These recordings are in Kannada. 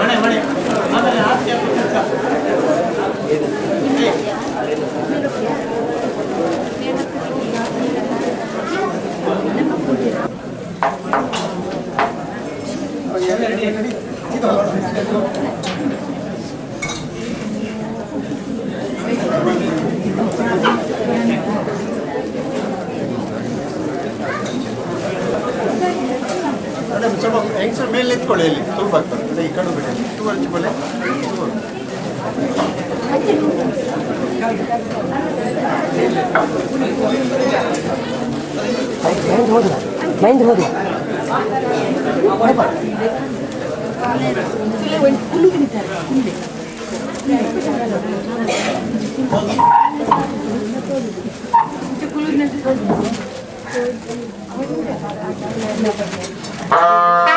ஆனா Uh...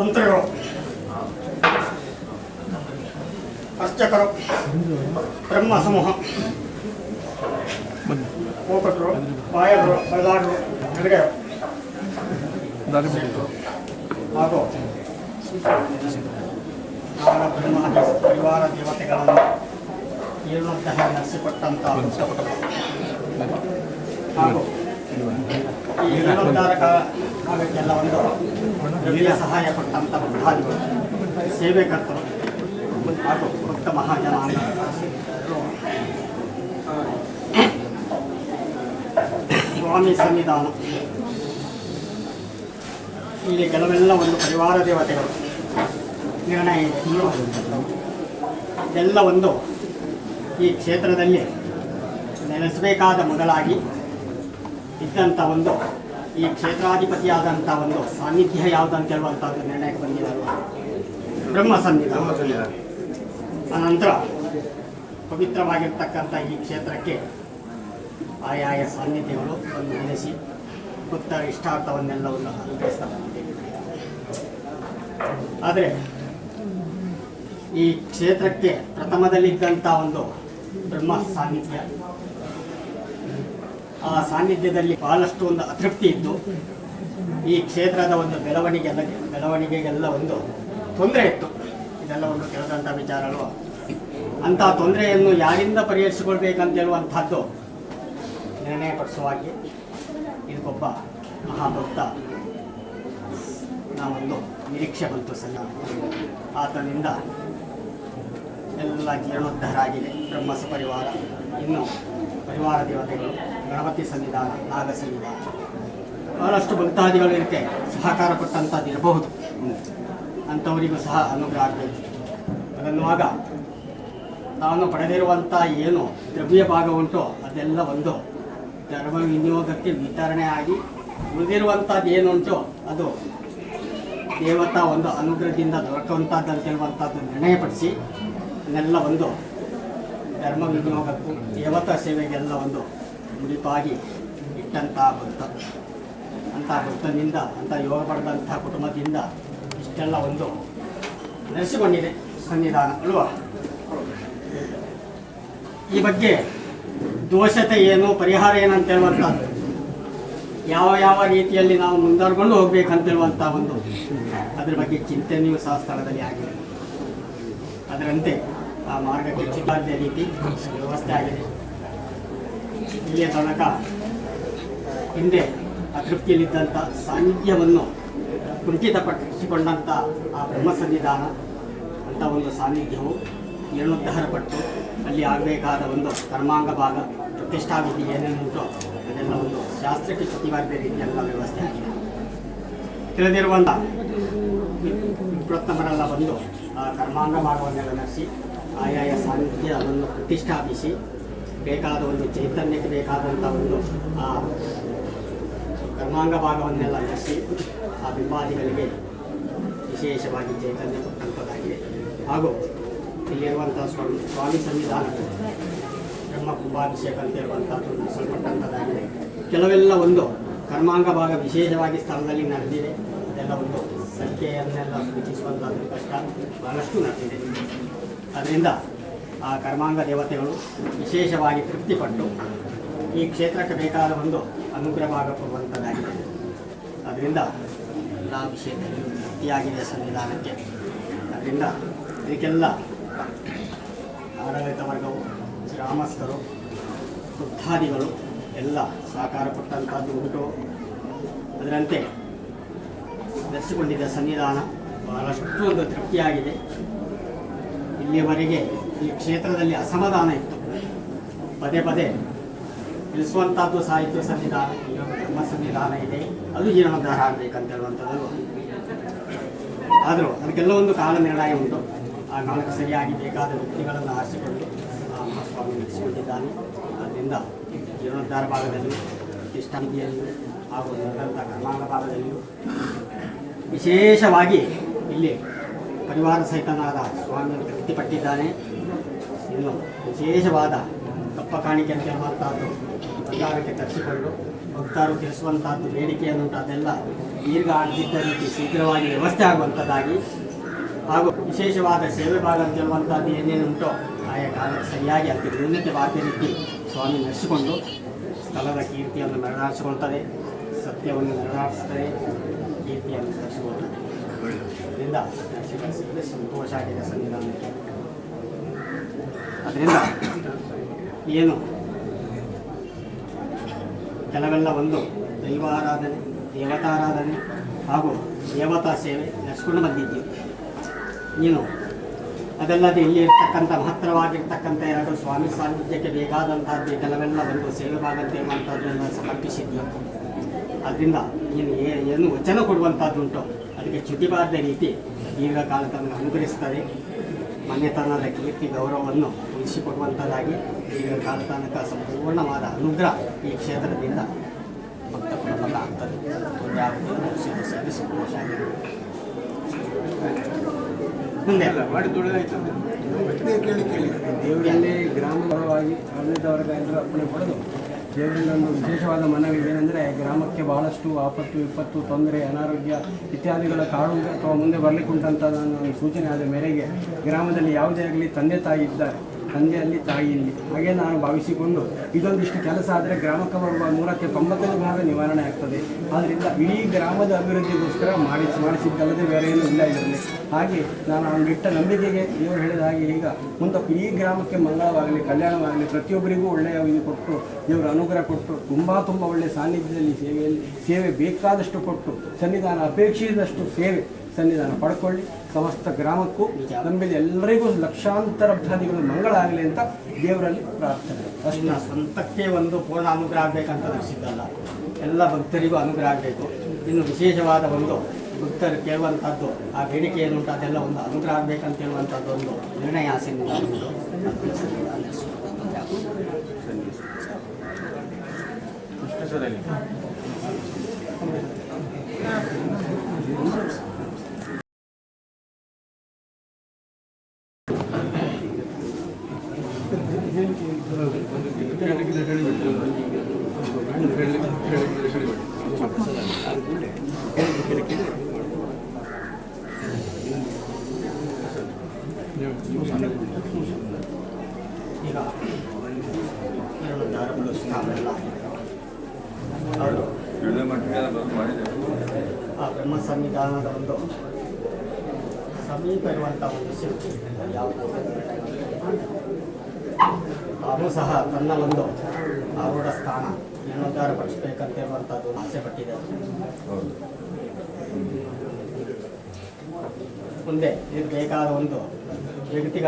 ತಂತ್ರಿಗಳು ಅರ್ಚಕರು ಬ್ರಹ್ಮ ಸಮೂಹ. ಹೋಕಟರು ಬಾಯಕರು ಬಯಲಾಟರು ಹೆಗಡೆಯರು ಹಾಗೂ ಬ್ರಹ್ಮ ಪರಿವಾರ ದೇವತೆಗಳನ್ನು ಏಳುವಂತಹ ನಡೆಸಿಕೊಟ್ಟಂಥ ಹಾಗೂ ಈ ಜೀರ್ಣೋದ್ಧಾರಕ ಭಾಗಕ್ಕೆಲ್ಲ ಒಂದು ದ್ರವ್ಯ ಸಹಾಯ ಕೊಟ್ಟಂಥ ಭಕ್ತಾದಿಗಳು ಸೇವೆಕರ್ತರು, ಹಾಗೂ ಭಕ್ತ ಮಹಾಜನ ಸ್ವಾಮಿ ಸನ್ನಿಧಾನ. ಇಲ್ಲಿ ಕೆಲವೆಲ್ಲ ಒಂದು ಪರಿವಾರ ದೇವತೆಗಳು, ನಿರ್ಣಯ ಇದೆಲ್ಲ ಒಂದು ಈ ಕ್ಷೇತ್ರದಲ್ಲಿ ನೆಲೆಸಬೇಕಾದ ಮೊದಲಾಗಿ ಇದ್ದಂಥ ಒಂದು ಈ ಕ್ಷೇತ್ರಾಧಿಪತಿಯಾದಂಥ ಒಂದು ಸಾನ್ನಿಧ್ಯ ಯಾವುದಂತ ಹೇಳುವಂಥದ್ದು ನಿರ್ಣಯಕ್ಕೆ ಬಂದಿದ್ದಾರೆ. ಬ್ರಹ್ಮ ಸನ್ನಿಧಾನ. ಅನಂತರ ಪವಿತ್ರವಾಗಿರ್ತಕ್ಕಂಥ ಈ ಕ್ಷೇತ್ರಕ್ಕೆ ಆಯಾಯ ಸಾನ್ನಿಧ್ಯಗಳು ಒಂದು ನೆಲೆಸಿ ಭಕ್ತರ ಇಷ್ಟಾರ್ಥವನ್ನೆಲ್ಲವನ್ನು ಅನುಗ್ರಹಿಸ್ತಾ ಆದರೆ ಈ ಕ್ಷೇತ್ರಕ್ಕೆ ಪ್ರಥಮದಲ್ಲಿದ್ದಂಥ ಒಂದು ಬ್ರಹ್ಮ ಸಾನ್ನಿಧ್ಯ ಆ ಸಾನ್ನಿಧ್ಯದಲ್ಲಿ ಬಹಳಷ್ಟು ಒಂದು ಅತೃಪ್ತಿ ಇದ್ದು, ಈ ಕ್ಷೇತ್ರದ ಒಂದು ಬೆಳವಣಿಗೆ ಬೆಳವಣಿಗೆಗೆಲ್ಲ ಒಂದು ತೊಂದರೆ ಇತ್ತು. ಇದೆಲ್ಲ ಒಂದು ಕೆಲದಂಥ ವಿಚಾರಗಳು. ಅಂತ ತೊಂದರೆಯನ್ನು ಯಾರಿಂದ ಪರಿಹರಿಸಿಕೊಳ್ಬೇಕಂತ ಹೇಳುವಂಥದ್ದು ನಿರ್ಣಯ ಪಡಿಸುವಾಗಿ ಇದಕ್ಕೊಬ್ಬ ಮಹಾಭಕ್ತ ನಾವೊಂದು ನಿರೀಕ್ಷೆ ಬಂತು ಸಣ್ಣ ಆತನಿಂದ ಎಲ್ಲ ಜೀರ್ಣೋದ್ಧಾರ ಆಗಿದೆ ಬ್ರಹ್ಮಸ ಪರಿವಾರ, ಇನ್ನು ಪರಿವಾರ ದೇವತೆಗಳು ಗಣಪತಿ ಸನ್ನಿಧಾನ ನಾಗ ಸನ್ನಿಧಾನ ಬಹಳಷ್ಟು ಭಕ್ತಾದಿಗಳು ಇದಕ್ಕೆ ಸಹಕಾರ ಕೊಟ್ಟಂಥದ್ದು ಇರಬಹುದು. ಅಂಥವರಿಗೂ ಸಹ ಅನುಗ್ರಹ ಆಗಬೇಕು. ಅದನ್ನುವಾಗ ತಾನು ಪಡೆದಿರುವಂಥ ಏನು ದ್ರವ್ಯ ಭಾಗ ಉಂಟು, ಅದೆಲ್ಲ ಒಂದು ಧರ್ಮ ವಿನಿಯೋಗಕ್ಕೆ ವಿತರಣೆ ಆಗಿ ಉಳಿದಿರುವಂಥದ್ದು ಏನುಂಟು ಅದು ದೇವತಾ ಒಂದು ಅನುಗ್ರಹದಿಂದ ದೊರಕುವಂಥದ್ದು ಅಂತ ನಿರ್ಣಯಪಡಿಸಿ ಅದನ್ನೆಲ್ಲ ಒಂದು ಧರ್ಮ ವಿನಿಯೋಗಕ್ಕೂ ದೇವತಾ ಸೇವೆಗೆಲ್ಲ ಒಂದು ಮುಡಿಪಾಗಿ ಇಟ್ಟಂಥ ಭಕ್ತ ಅಂಥ ಭಕ್ತನಿಂದ ಅಂಥ ಯೋಗ ಪಡೆದಂಥ ಕುಟುಂಬದಿಂದ ಇಷ್ಟೆಲ್ಲ ಒಂದು ನಡೆಸಿಕೊಂಡಿದೆ ಸನ್ನಿಧಾನ, ಅಲ್ವಾ? ಈ ಬಗ್ಗೆ ದೋಷತೆ ಏನು, ಪರಿಹಾರ ಏನಂತ ಹೇಳುವಂಥದ್ದು ಯಾವ ಯಾವ ರೀತಿಯಲ್ಲಿ ನಾವು ಮುಂದರ್ಕೊಂಡು ಹೋಗ್ಬೇಕಂತೇಳುವಂಥ ಒಂದು ಅದ್ರ ಬಗ್ಗೆ ಚಿಂತನೆಯು ಸಹ ಸ್ಥಳದಲ್ಲಿ ಆಗಿದೆ. ಅದರಂತೆ ಆ ಮಾರ್ಗಕ್ಕೆ ಚಿತ್ತಾದ ರೀತಿ ವ್ಯವಸ್ಥೆ ಆಗಿದೆ. ಇಲ್ಲಿಯ ತನಕ ಹಿಂದೆ ಅತೃಪ್ತಿಯಲ್ಲಿದ್ದಂಥ ಸಾನ್ನಿಧ್ಯವನ್ನು ಕುಂಠಿತಪಡಿಸಿಕೊಂಡಂಥ ಆ ಬ್ರಹ್ಮ ಸನ್ನಿಧಾನ ಅಂತ ಒಂದು ಸಾನ್ನಿಧ್ಯವು ಜೀರ್ಣೋದ್ಧಾರಪಟ್ಟು ಅಲ್ಲಿ ಆಗಬೇಕಾದ ಒಂದು ಕರ್ಮಾಂಗ ಭಾಗ ಪ್ರತಿಷ್ಠಾವಿಧಿ ಏನೇನುಂಟೋ ಅದೆಲ್ಲ ಒಂದು ಶಾಸ್ತ್ರಕ್ಕೆ ಚ್ಯುತಿವಾದ ರೀತಿಯೆಲ್ಲ ವ್ಯವಸ್ಥೆ ಆಗಿದೆ. ತಿಳಿದಿರುವಂಥ ವಿಪ್ರೋತ್ತಮರೆಲ್ಲ ಬಂದು ಆ ಕರ್ಮಾಂಗ ಭಾಗವನ್ನೆಲ್ಲ ನಡೆಸಿ, ಆಯಾಯ ಸಾನ್ನಿಧ್ಯ ಅದನ್ನು ಪ್ರತಿಷ್ಠಾಪಿಸಿ ಬೇಕಾದ ಒಂದು ಚೈತನ್ಯಕ್ಕೆ ಬೇಕಾದಂಥ ಒಂದು, ಆ, ಕರ್ಮಾಂಗ ಭಾಗವನ್ನೆಲ್ಲ ನಡೆಸಿ ಆ ಬಿಂಬಾದಿಗಳಿಗೆ ವಿಶೇಷವಾಗಿ ಚೈತನ್ಯ ಕೊಟ್ಟಂಥದ್ದಾಗಿದೆ ಹಾಗೂ ಇಲ್ಲಿರುವಂಥ ಸ್ವಾಮಿ ಸ್ವಾಮಿ ಸನ್ನಿಧಾನ ಬ್ರಹ್ಮ ಕುಂಭಾಭಿಷೇಕ ಅಂತ ಇರುವಂಥದ್ದು ನಡೆಸಲ್ಪಟ್ಟಂಥದ್ದಾಗಿದೆ ಕೆಲವೆಲ್ಲ ಒಂದು ಕರ್ಮಾಂಗ ಭಾಗ ವಿಶೇಷವಾಗಿ ಸ್ಥಳದಲ್ಲಿ ನಡೆದಿದೆ. ಅದೆಲ್ಲ ಒಂದು ಸಂಖ್ಯೆಯನ್ನೆಲ್ಲ ಸೂಚಿಸುವಂಥದ್ದು ಕಷ್ಟ. ಬಹಳಷ್ಟು ನಡೆದಿದೆ. ಅದರಿಂದ ಆ ಕರ್ಮಾಂಗ ದೇವತೆಗಳು ವಿಶೇಷವಾಗಿ ತೃಪ್ತಿಪಟ್ಟು ಈ ಕ್ಷೇತ್ರಕ್ಕೆ ಬೇಕಾದ ಒಂದು ಅನುಗ್ರಹ ಭಾಗ ಕೊಡುವಂಥದ್ದಾಗಿದೆ ಅದರಿಂದ ಎಲ್ಲ ವಿಷಯದಲ್ಲಿ ತೃಪ್ತಿಯಾಗಿದೆ ಸನ್ನಿಧಾನಕ್ಕೆ. ಅದರಿಂದ ಇದಕ್ಕೆಲ್ಲ ಆಡಳಿತ ವರ್ಗವು, ಗ್ರಾಮಸ್ಥರು, ವೃದ್ಧಾದಿಗಳು ಎಲ್ಲ ಸಹಕಾರ ಕೊಟ್ಟಂಥದ್ದು ಉಂಟು. ಅದರಂತೆ ನಡೆಸಿಕೊಂಡಿದ್ದ ಸನ್ನಿಧಾನ ಬಹಳಷ್ಟು ಒಂದು ತೃಪ್ತಿಯಾಗಿದೆ. ಇಲ್ಲಿಯವರೆಗೆ ಈ ಕ್ಷೇತ್ರದಲ್ಲಿ ಅಸಮಾಧಾನ ಇತ್ತು. ಪದೇ ಪದೇ ತಿಳಿಸುವಂತಹದ್ದು ಸಾಹಿತ್ಯ ಇಲ್ಲೊಂದು ಧರ್ಮ ಸನ್ನಿಧಾನ ಇದೆ. ಅದು ಜೀರ್ಣೋದ್ಧಾರ ಆಗಬೇಕಂತ ಹೇಳುವಂಥದ್ದು. ಆದರೂ ಅದಕ್ಕೆಲ್ಲ ಒಂದು ಕಾಲ ನಿರ್ಣಯ ಉಂಟು. ಆ ಕಾಲಕ್ಕೆ ಸರಿಯಾಗಿ ಬೇಕಾದ ವ್ಯಕ್ತಿಗಳನ್ನು ಆರಿಸಿಕೊಂಡು ಆ ಮಹಾಸ್ವಾಮಿ ನಡೆಸಿಕೊಂಡಿದ್ದಾನೆ ಅದರಿಂದ ಜೀರ್ಣೋದ್ಧಾರ ಭಾಗದಲ್ಲಿ ಪ್ರತಿಷ್ಠಾನಿಧಿಯಲ್ಲಿಯೂ ಹಾಗೂ ನಡೆದಂಥ ಕರ್ನಾಟಕ ಭಾಗದಲ್ಲಿಯೂ ವಿಶೇಷವಾಗಿ ಇಲ್ಲಿ ಪರಿವಾರ ಸಹಿತನಾದ ಸ್ವಾಮಿಯನ್ನು ತೃಪ್ತಿಪಟ್ಟಿದ್ದಾನೆ ಇನ್ನು ವಿಶೇಷವಾದ ಕಪ್ಪ ಕಾಣಿಕೆ ಅಂತ ಹೇಳುವಂಥದ್ದು ಬಂಗಾರಕ್ಕೆ ತರಿಸಿಕೊಂಡು ಭಕ್ತರು ತಿಳಿಸುವಂಥದ್ದು ಬೇಡಿಕೆಯನ್ನುಂಟು ಅದೆಲ್ಲ ದೀರ್ಘ ಆಡಿದ್ದ ರೀತಿ ಶೀಘ್ರವಾಗಿ ವ್ಯವಸ್ಥೆ ಆಗುವಂಥದ್ದಾಗಿ ಹಾಗೂ ವಿಶೇಷವಾದ ಸೇವೆ ಭಾಗ ಅಂತ ಹೇಳುವಂಥದ್ದು ಏನೇನುಂಟೋ ಆಯಾ ಕಾಲಕ್ಕೆ ಸರಿಯಾಗಿ ಅದಕ್ಕೆ ನ್ಯೂನತೆವಾದ ರೀತಿ ಸ್ವಾಮಿ ನಡೆಸಿಕೊಂಡು ಸ್ಥಳದ ಕೀರ್ತಿಯನ್ನು ಮೆರೆದಾಡಿಸಿಕೊಳ್ತದೆ ಸತ್ಯವನ್ನು ಮೆರೆದಾಡಿಸ್ತದೆ ಕೀರ್ತಿಯನ್ನು ನಡೆಸಿಕೊಳ್ತದೆ. ಇದರಿಂದ ಸಂತೋಷ ಆಗಿದೆ ಸನ್ನಿಧಾನಕ್ಕೆ. ಅದರಿಂದ ಏನು? ಕೆಲವೆಲ್ಲ ಒಂದು ದೈವಾರಾಧನೆ, ದೇವತಾರಾಧನೆ ಹಾಗೂ ದೇವತಾ ಸೇವೆ ನಡೆಸ್ಕೊಂಡು ಬಂದಿದ್ದೀವಿ. ಏನು ಅದಲ್ಲದೆ ಇಲ್ಲಿ ಇರ್ತಕ್ಕಂಥ ಮಹತ್ತರವಾಗಿರ್ತಕ್ಕಂಥ ಎರಡು ಸ್ವಾಮಿ ಸಾನ್ನಿಧ್ಯಕ್ಕೆ ಬೇಕಾದಂಥದ್ದು, ಕೆಲವೆಲ್ಲ ಒಂದು ಸೇವೆ ಭಾಗಂತೆ ಮಾಡುವಂಥದ್ದನ್ನು ಸಮರ್ಪಿಸಿದ್ಯೋ ಅದರಿಂದ ಏನು ಏನು ವಚನ ಕೊಡುವಂಥದ್ದುಂಟು ಅದಕ್ಕೆ ಚ್ಯುತಿಬಾರದ ರೀತಿ ದೀರ್ಘಕಾಲ ತನ್ನ ಅನುಗ್ರಹಿಸ್ತದೆ ಮನೆತನದ ಕೀರ್ತಿ, ಗೌರವವನ್ನು ಉಳಿಸಿಕೊಡುವಂಥದ್ದಾಗಿ ಕಾಲ ತನಕ ಸಂಪೂರ್ಣವಾದ ಅನುಗ್ರಹ ಈ ಕ್ಷೇತ್ರದಿಂದ ಭಕ್ತ ಕುಟುಂಬಕ್ಕೆ ಆಗ್ತದೆ ತೊಂದರೆ ಮುಗಿಸಿದ ಸೇವೆ ಸಂತೋಷ ಆಗಿದೆ ಮುಂದೆ ಕೇಳಿ ಕೇಳಿ. ದೇವರಲ್ಲಿ ಗ್ರಾಮ ಪರವಾಗಿ ಅಲ್ಲಿದ್ದವರೆಗೆ ಎಲ್ಲರೂ ಅಪ್ಪಣೆ ಪಡೆದು ದೇವರಲ್ಲಿ ಒಂದು ವಿಶೇಷವಾದ ಮನವಿ ಏನೆಂದರೆ ಗ್ರಾಮಕ್ಕೆ ಬಹಳಷ್ಟು ಆಪತ್ತು ವಿಪತ್ತು ತೊಂದರೆ ಅನಾರೋಗ್ಯ ಇತ್ಯಾದಿಗಳ ಕಾಡು ಅಥವಾ ಮುಂದೆ ಬರಲಿಕ್ಕೆ ಉಂಟಂತ ನನ್ನ ಸೂಚನೆ ಆದ ಮೇರೆಗೆ ಗ್ರಾಮದಲ್ಲಿ ಯಾವುದೇ ಆಗಲಿ ತಂದೆ ತಾಯಿ ಇದ್ದಾರೆ. ತಂದೆಯಲ್ಲಿ ಅಲ್ಲಿ ತಾಯಿಯಲ್ಲಿ ಹಾಗೆ ನಾನು ಭಾವಿಸಿಕೊಂಡು ಇದೊಂದಿಷ್ಟು ಕೆಲಸ ಆದರೆ ಗ್ರಾಮಕ್ಕೆ ಬರುವ ನೂರಕ್ಕೆ ತೊಂಬತ್ತೈದು ಭಾಗ ನಿವಾರಣೆ ಆಗ್ತದೆ. ಆದ್ದರಿಂದ ಇಡೀ ಗ್ರಾಮದ ಅಭಿವೃದ್ಧಿಗೋಸ್ಕರ ಮಾಡಿಸಿ ಮಾಡಿಸಿದ್ದಲ್ಲದೆ ಬೇರೆ ಏನೂ ಇಲ್ಲ ಇದರಲ್ಲಿ. ಹಾಗೆ ನಾನು ಅವನಿಟ್ಟ ನಂಬಿಕೆಗೆ ಇವರು ಹೇಳಿದ ಹಾಗೆ ಈಗ ಮುಂದೆ ಈ ಗ್ರಾಮಕ್ಕೆ ಮಂಗಳವಾಗಲಿ ಕಲ್ಯಾಣವಾಗಲಿ, ಪ್ರತಿಯೊಬ್ಬರಿಗೂ ಒಳ್ಳೆಯ ಇದು ಕೊಟ್ಟು, ದೇವರ ಅನುಗ್ರಹ ಕೊಟ್ಟು, ತುಂಬ ತುಂಬ ಒಳ್ಳೆಯ ಸಾನ್ನಿಧ್ಯದಲ್ಲಿ ಸೇವೆಯಲ್ಲಿ ಸೇವೆ ಬೇಕಾದಷ್ಟು ಕೊಟ್ಟು, ಸನ್ನಿಧಾನ ಅಪೇಕ್ಷಿಸಿದಷ್ಟು ಸೇವೆ ಸನ್ನಿಧಾನ ಪಡ್ಕೊಳ್ಳಿ. ಸಮಸ್ತ ಗ್ರಾಮಕ್ಕೂ ನನ್ನ ಮೇಲೆ ಎಲ್ಲರಿಗೂ ಲಕ್ಷಾಂತರ ಅಭ್ಯಾಧಿಗಳು ಮಂಗಳ ಆಗಲಿ ಅಂತ ದೇವರಲ್ಲಿ ಪ್ರಾರ್ಥನೆ. ಅಷ್ಟು. ಸ್ವಂತಕ್ಕೆ ಒಂದು ಪೂರ್ಣ ಅನುಗ್ರಹ ಆಗಬೇಕಂತ ನಡೆಸಿದ್ದಲ್ಲ ಎಲ್ಲ ಭಕ್ತರಿಗೂ ಅನುಗ್ರಹ ಆಗಬೇಕು. ಇನ್ನು ವಿಶೇಷವಾದ ಒಂದು ಭಕ್ತರು ಕೇಳುವಂಥದ್ದು ಆ ಬೇಡಿಕೆ ಏನು ಉಂಟು ಅದೆಲ್ಲ ಒಂದು ಅನುಗ್ರಹ ಆಗಬೇಕಂತ ಹೇಳುವಂಥದ್ದು ಒಂದು ನಿರ್ಣಯ ಆಸೆಯಿಂದ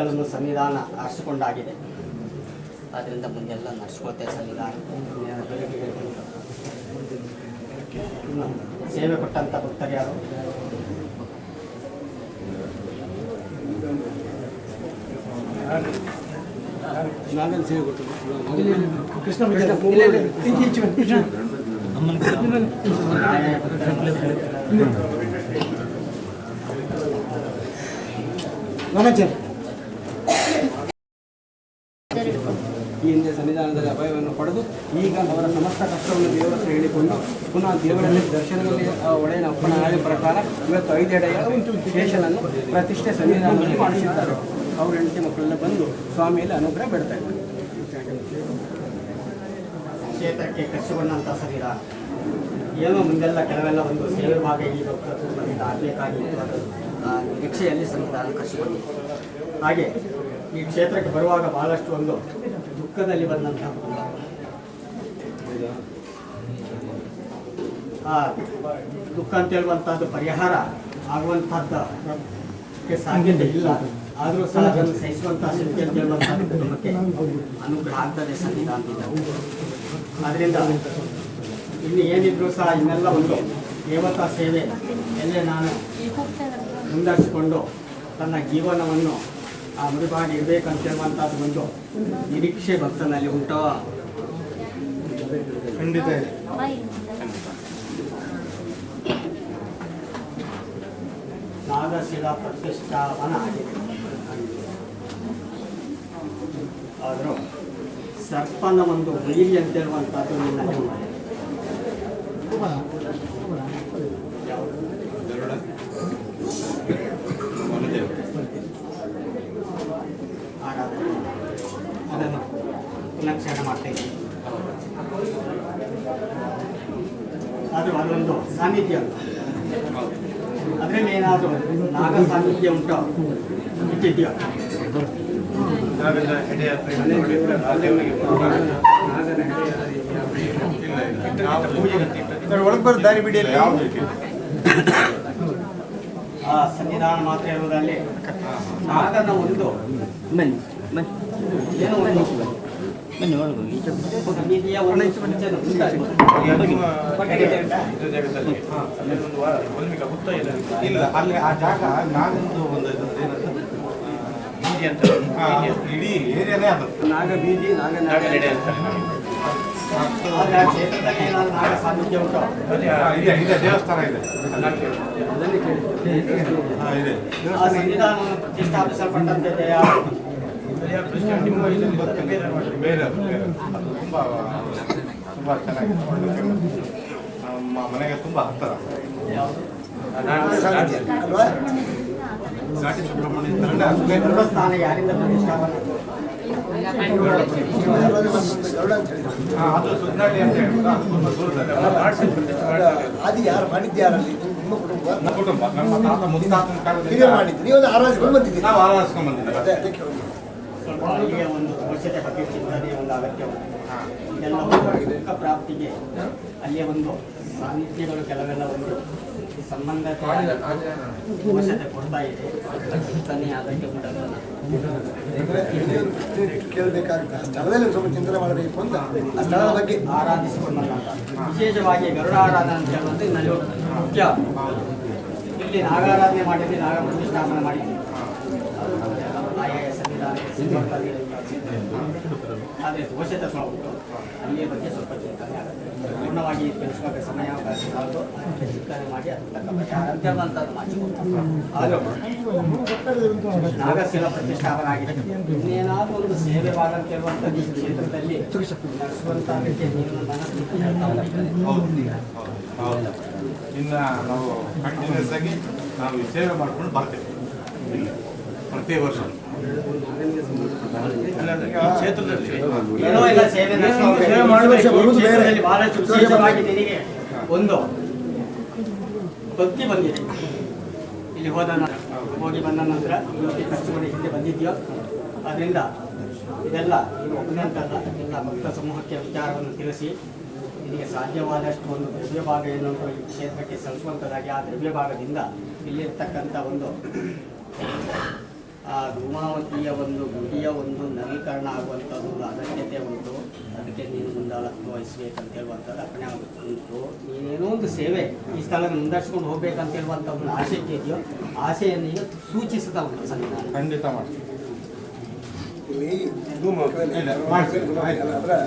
ವ್ಯಕ್ತಿಗಳನ್ನು ಸಂವಿಧಾನ ಆರಿಸಿಕೊಂಡಾಗಿದೆ ಅದರಿಂದ ಮುಂದೆಲ್ಲ ನಡೆಸ್ಕೋತೆ ಸಂವಿಧಾನ ಸೇವೆ ಕೊಟ್ಟಂಥ ಭಕ್ತರು ಯಾರು? ನಾಗನ್ ಸೇವೆ ಕೊಟ್ಟು ಕೃಷ್ಣ ಈ ಹಿಂದೆ ಸನ್ನಿಧಾನದಲ್ಲಿ ಅಭಯವನ್ನು ಪಡೆದು ಈಗ ಅವರ ಸಮಸ್ತ ಕಷ್ಟವನ್ನು ದೇವರ ಹೇಳಿಕೊಂಡು ಪುನಃ ದೇವರಲ್ಲಿ ದರ್ಶನದಲ್ಲಿ ಒಡೆಯನ ಅಪ್ಪನ ಪ್ರಕಾರ ಇವತ್ತು ಐದೆಡೆಯ ಶೇಷನನ್ನು ಪ್ರತಿಷ್ಠೆ ಸನ್ನಿಧಾನದಲ್ಲಿ ಮಾಡಿಸಿದ್ದಾರೆ. ಅವ್ರ ಹೆಂಡತಿ ಮಕ್ಕಳೆಲ್ಲ ಬಂದು ಸ್ವಾಮಿಯಲ್ಲಿ ಅನುಗ್ರಹ ಬಿಡ್ತಾ ಇದ್ದಾರೆ. ಕ್ಷೇತ್ರಕ್ಕೆ ಖರ್ಚುಗೊಂಡಂಥ ಸಂವಿಧಾನ ಏನೋ ಮುಂದೆಲ್ಲ ಕೆಲವೆಲ್ಲ ಒಂದು ಸೇವೆ ಭಾಗ ಈ ಭಕ್ತರು ಬಂದು ಆಗಬೇಕಾಗಿತ್ತು ಅದು ಆ ನಿರೀಕ್ಷೆಯಲ್ಲಿ ಸಂವಿಧಾನ ಖರ್ಚುಗೊಂಡಿದೆ ಹಾಗೆ ಈ ಕ್ಷೇತ್ರಕ್ಕೆ ಬರುವಾಗ ಬಹಳಷ್ಟು ಒಂದು ದುಃಖದಲ್ಲಿ ಬಂದಂತಹ ಆ ದುಃಖ ಅಂತ ಹೇಳುವಂತಹದ್ದು ಪರಿಹಾರ ಆಗುವಂಥದ್ದು ಸಾಧ್ಯತೆ ಇಲ್ಲ. ಆದರೂ ಸಹ ಅದನ್ನು ಸಹಿಸುವಂತಹ ಶಕ್ತಿ ಅಂತ ಹೇಳುವಂತಹದ್ದು ಕುಟುಂಬಕ್ಕೆ ಅನುಗ್ರಹ ಆಗ್ತದೆ ಸಂವಿಧಾನದಿಂದ ಅದರಿಂದ ಇನ್ನು ಏನಿದ್ರು ಸಹ ಇನ್ನೆಲ್ಲ ಒಂದು ದೇವತಾ ಸೇವೆ ಎಲ್ಲೇ ನಾನು ಮುಂದರ್ಸಿಕೊಂಡು ತನ್ನ ಜೀವನವನ್ನು ಆ ಮುಡಿಪಾಗಿ ಇರಬೇಕಂತ ಹೇಳುವಂಥದ್ದು ಒಂದು ನಿರೀಕ್ಷೆ ಭಕ್ತನಲ್ಲಿ ಉಂಟೋ. ಖಂಡಿತ. ಇದೆ ನಾಗಶಿಲ ಪ್ರತಿಷ್ಠಾಪನ ಆಗಿದೆ. ಆದರೂ ಸರ್ಪನ ಒಂದು ವೈರಿ ಅಂತ ಹೇಳುವಂಥದ್ದು ನಿನ್ನಲ್ಲಿ ಉಂಟು. ಯಾವುದು? ಹಾಗಾದರೆ ಅದನ್ನು ಪುನಕ್ಷೇಣ ಮಾಡ್ತಾ ಇದ್ದೀವಿ ಆದರೂ ಅದೊಂದು ಸಾನ್ನಿಧ್ಯ ಅದರಲ್ಲಿ ಏನಾದರೂ ನಾಗ ಸಾನ್ನಿಧ್ಯ ಉಂಟೋ? ಇಟ್ಟಿದೆಯೋ ಒಳಗೆ ಬರೋ ದಾರಿ ಬಿಡಿಯಲ್ಲಿ ಆ ಸನ್ನಿಧಾನ ಮಾತ್ರ ಇರುವುದರಲ್ಲಿ ನಾಗನ ಒಂದು ಏನು ಒಂದು ಸೂಚನೆ ಉಂಟಾಗ್ಬೋದು. ಇಲ್ಲ ಅಲ್ಲಿ ಆ ಜಾಗ ನಾಗಂದು ಒಂದು? ಆ, ಇಡೀ ಏರಿಯಾನೇ ಅದು. ನಾಗ ಬೀದಿ ನಾಗ ಆ, ಇದೆ ಇದೆ ದೇವಸ್ಥಾನ ಇದೆ. ಆ ಸನ್ನಿಧಾನವನ್ನು ಪ್ರತಿಷ್ಠಾಪಿಸಲ್ಪಟ್ಟಂತೆ ಬೇರೆ ತುಂಬಾ ತುಂಬಾ ಚೆನ್ನಾಗಿದೆ ನಮ್ಮ ಮನೆಗೆ ತುಂಬ ಹತ್ತಿರ ಘಾಟಿ ಸುಬ್ರಹ್ಮಣ್ಯ ಅಂತ ಯಾರು ನಿಮ್ಮ ಕುಟುಂಬ ನಮ್ಮ ಕುಟುಂಬ ನಮ್ಮ ತಾತ ಕಾಲದಿಂದ ಮಾಡಿದ್ದು ನೀವು ನಾವು ಆರಾಧಿಸ್ಕೊಂಡ್ ಬಂದಿದ್ದೀವಿ ಸ್ವಲ್ಪ ಅಲ್ಲಿಯ ಒಂದು ಬಗ್ಗೆ ಚಿಂತನೆ ಒಂದು ಅಗತ್ಯ ಉಂಟು. ಇದೆಲ್ಲ ಒಂದು ದುಃಖ ಪ್ರಾಪ್ತಿಗೆ ಅಲ್ಲಿಯ ಒಂದು ಸಾನ್ನಿಧ್ಯಗಳು ಕೆಲವೆಲ್ಲ ಒಂದು ಸಂಬಂಧ ಅವಶ್ಯಕತೆ ಕೊಡ್ತಾ ಇದೆ. ಚಿಂತನೆ ಅದಕ್ಕೆ ಕೂಡ ಕೇಳಬೇಕಾಗುತ್ತೆ. ಆ ಸ್ಥಳದಲ್ಲಿ ಸ್ವಲ್ಪ ಚಿಂತನೆ ಮಾಡಬೇಕು ಅಂತ. ಆ ಸ್ಥಳದ ಬಗ್ಗೆ ಆರಾಧಿಸಿಕೊಂಡು ವಿಶೇಷವಾಗಿ ಗರುಡ ಆರಾಧನೆ ಅಂತ ಹೇಳುವಂತೆ ಮುಖ್ಯ. ಇಲ್ಲಿ ನಾಗಾರಾಧನೆ ಮಾಡಿದ್ವಿ ನಾಗ ಪ್ರತಿಷ್ಠಾಪನೆ ಮಾಡಿದ್ವಿ. ಆದರೆ ದೋಷತೆ ಸ್ವಲ್ಪ ಉಂಟು ಅಲ್ಲಿಯ ಬಗ್ಗೆ ಸ್ವಲ್ಪ ಚಿಂತನೆ ಆಗುತ್ತೆ ಪೂರ್ಣವಾಗಿ ತಿಳಿಸುವಾಗ ಸಮಯಾವಕಾಶ ಹಾಗೂ ಅದಕ್ಕೆ ಚಿಂತನೆ ಮಾಡಿ ಅದಕ್ಕೆ ತಕ್ಕ ಪರಿಹಾರ ನಾಗಶಿಲ ಇನ್ನೇನಾದರೂ ಒಂದು ಸೇವೆ ಈ ಕ್ಷೇತ್ರದಲ್ಲಿ ನಡೆಸುವಂತಹ ರೀತಿಯ ಇನ್ನು ನಾವು ಕಂಟಿನ್ಯೂಸ್ ಆಗಿ ನಾವು ಸೇವೆ ಮಾಡ್ಕೊಂಡು ಬರ್ತೇವೆ. ಇಲ್ಲಿ ಪ್ರತಿ ವರ್ಷ. ಕ್ಷೇತ್ರದಲ್ಲಿ ಒಂದು. ಭಕ್ತಿ ಬಂದಿದೆ. ಇಲ್ಲಿ ಹೋದ ಹೋಗಿ ಬಂದ ನಂತರ ಖರ್ಚು ಮಾಡಿ ಹಿಂದೆ ಬಂದಿದ್ಯೋ? ಅದರಿಂದ ಇದೆಲ್ಲ ಒಬ್ಬನಂತಲ್ಲ ಎಲ್ಲ ಭಕ್ತ ಸಮೂಹಕ್ಕೆ ವಿಚಾರವನ್ನು ತಿಳಿಸಿ, ಇಲ್ಲಿಗೆ ಸಾಧ್ಯವಾದಷ್ಟು ಒಂದು ದ್ರವ್ಯ ಭಾಗ ಏನಂತ ಈ ಕ್ಷೇತ್ರಕ್ಕೆ ಸಲ್ಲಿಸುವಂಥದ್ದಾಗಿ ಆ ದ್ರವ್ಯ ಭಾಗದಿಂದ ಇಲ್ಲಿರ್ತಕ್ಕಂಥ ಒಂದು ಆ ಧೂಮಾವತಿಯ ಒಂದು ಗುಡಿಯ ಒಂದು ನವೀಕರಣ ಆಗುವಂಥದ್ದು ಒಂದು ಅಗತ್ಯತೆ ಉಂಟು. ಅದಕ್ಕೆ ನೀನು ಮುಂದಾಳತ್ವ ವಹಿಸ್ಬೇಕಂತ ಹೇಳುವಂಥದ್ದು ಅರ್ಪಣೆ ಉಂಟು. ನೀನೇನೋ ಒಂದು ಸೇವೆ ಈ ಸ್ಥಳ ಮುಂದರ್ಸ್ಕೊಂಡು ಹೋಗ್ಬೇಕಂತ ಹೇಳುವಂಥ ಒಂದು ಆಸೆ ಇದೆಯೋ ಆಸೆಯನ್ನು ಈಗ ಸೂಚಿಸುತ್ತಾ ಒಂದು ಸನ್ನಿಧಾನ ಖಂಡಿತ ಮಾಡ್ತೀನಿ.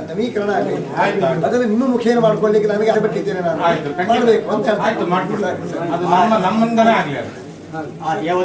ನವೀಕರಣ ಆಗಲಿ. ಆಯ್ತು, ಆಯ್ತು. ಅದನ್ನು ನಿಮ್ಮ ಮುಖೇನ ಮಾಡ್ಕೊಳ್ಳಿಕ್ಕೆ ನನಗೆ ಅಡ್ಬಿಟ್ಟಿದ್ದೇನೆ ನಾನು. ಆಯ್ತು ಮಾಡಬೇಕು ಅಂತ ಆಯ್ತು ಮಾಡ್ತೀನಿ. ಅದು ನಮ್ಮ ನಮ್ಮಿಂದನೇ ಆಗ್ಲಿ